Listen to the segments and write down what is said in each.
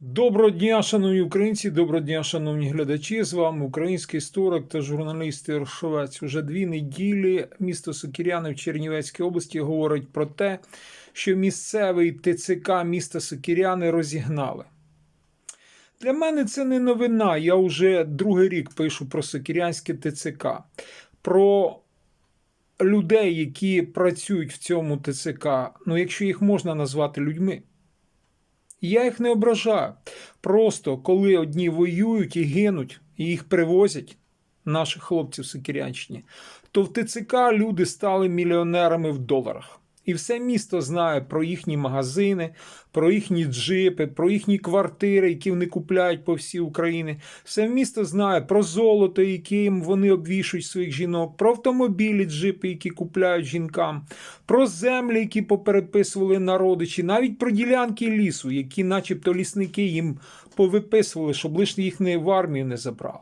Доброго дня, шановні українці, доброго дня, шановні глядачі. З вами український історик та журналіст Ігор Шовець. Уже дві неділі місто Сокіряни в Чернівецькій області говорить про те, що місцевий ТЦК міста Сокіряни розігнали. Для мене це не новина. Я вже другий рік пишу про Сокірянське ТЦК, про людей, які працюють в цьому ТЦК, ну якщо їх можна назвати людьми. Я їх не ображаю. Просто коли одні воюють і гинуть, і їх привозять, наших хлопців Сокирянщині, то в ТЦК люди стали мільйонерами в доларах. І все місто знає про їхні магазини, про їхні джипи, про їхні квартири, які вони купляють по всій Україні. Все місто знає про золото, яким вони обвішують своїх жінок, про автомобілі, джипи, які купляють жінкам, про землі, які попереписували на родичі, навіть про ділянки лісу, які, начебто, лісники їм повиписували, щоб лише їх не в армію не забрали.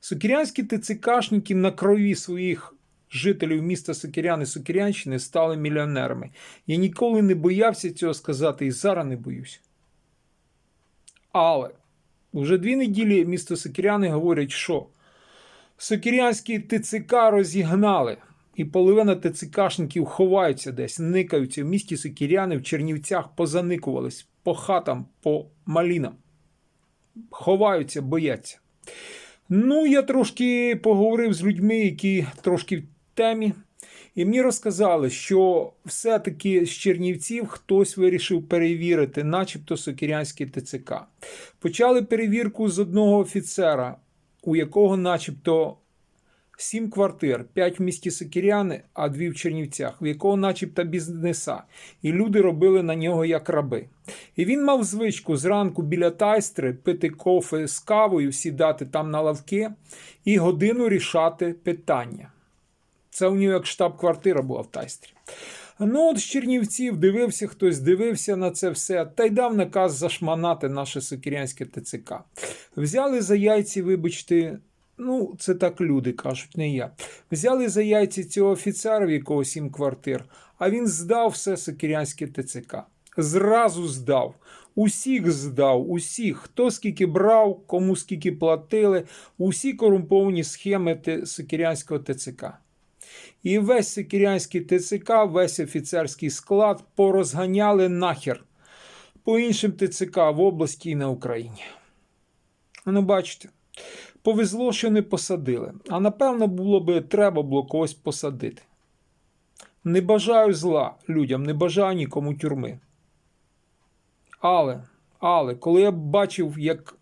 Сокірянські ТЦКшники на крові своїх жителів міста Сокіряни Сокірянщини стали мільйонерами. Я ніколи не боявся цього сказати і зараз не боюсь. Але вже дві неділі місто Сокіряни говорять, що Сокірянські ТЦК розігнали, і половина ТЦКшників ховаються десь, никаються в місті Сокіряни, в Чернівцях позаникувались по хатам, по малінам. Ховаються, бояться. Ну, я трошки поговорив з людьми, які трошки темі. І мені розказали, що все-таки з Чернівців хтось вирішив перевірити, начебто Сокірянський ТЦК. Почали перевірку з одного офіцера, у якого, начебто, сім квартир, п'ять в місті Сокіряни, а дві в Чернівцях, в якого, начебто, бізнеса. І люди робили на нього як раби. І він мав звичку зранку біля тайстри пити кофе з кавою, сідати там на лавки і годину рішати питання. Це у нього як штаб-квартира була в тайстрі. Ну, от з Чернівців дивився хтось, дивився на це все, та й дав наказ зашманати наше Сокірянське ТЦК. Взяли за яйці, вибачте, ну, це так люди кажуть, не я. Взяли за яйці цього офіцера, в якого сім квартир, а він здав все Сокірянське ТЦК. Зразу здав. Усіх здав, усіх, хто скільки брав, кому скільки платили, усі корумповані схеми Сокірянського ТЦК. І весь Сокірянський ТЦК, весь офіцерський склад порозганяли нахер по іншим ТЦК в області і на Україні. Ну, бачите, повезло, що не посадили. А напевно, було би треба було когось посадити. Не бажаю зла людям, не бажаю нікому тюрми. Але, але, коли я бачив, як.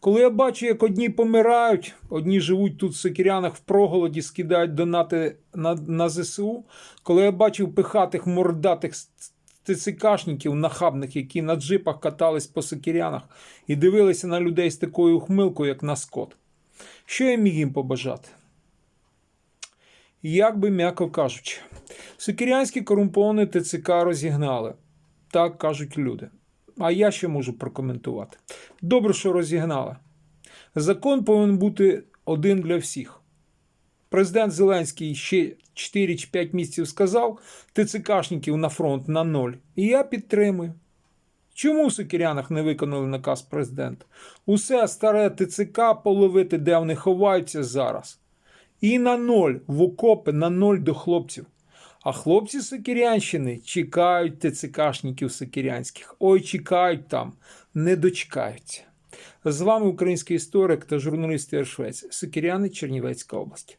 Коли я бачу, як одні помирають, одні живуть тут в Сокірянах в проголоді, скидають донати на, на ЗСУ, коли я бачив пихатих мордатих ТЦКшників нахабних, які на джипах катались по Сокірянах і дивилися на людей з такою ухмилкою, як на скот, що я міг їм побажати? Як би м'яко кажучи, Сокірянські корумповані ТЦК розігнали. Так кажуть люди. А я ще можу прокоментувати. Добре, що розігнали. Закон повинен бути один для всіх. Президент Зеленський ще 4 чи 5 місяців сказав, ТЦКшників на фронт на ноль. І я підтримую. Чому в Сокірянах не виконали наказ президента? Усе старе ТЦК половити, де вони ховаються зараз. І на ноль в окопи, на ноль до хлопців. А хлопці Сокірянщини чекають ТЦКшників Сокирянських. Ой, чекають там, не дочекаються. З вами український історик та журналіст Ігор Сокиряни Чернівецька область.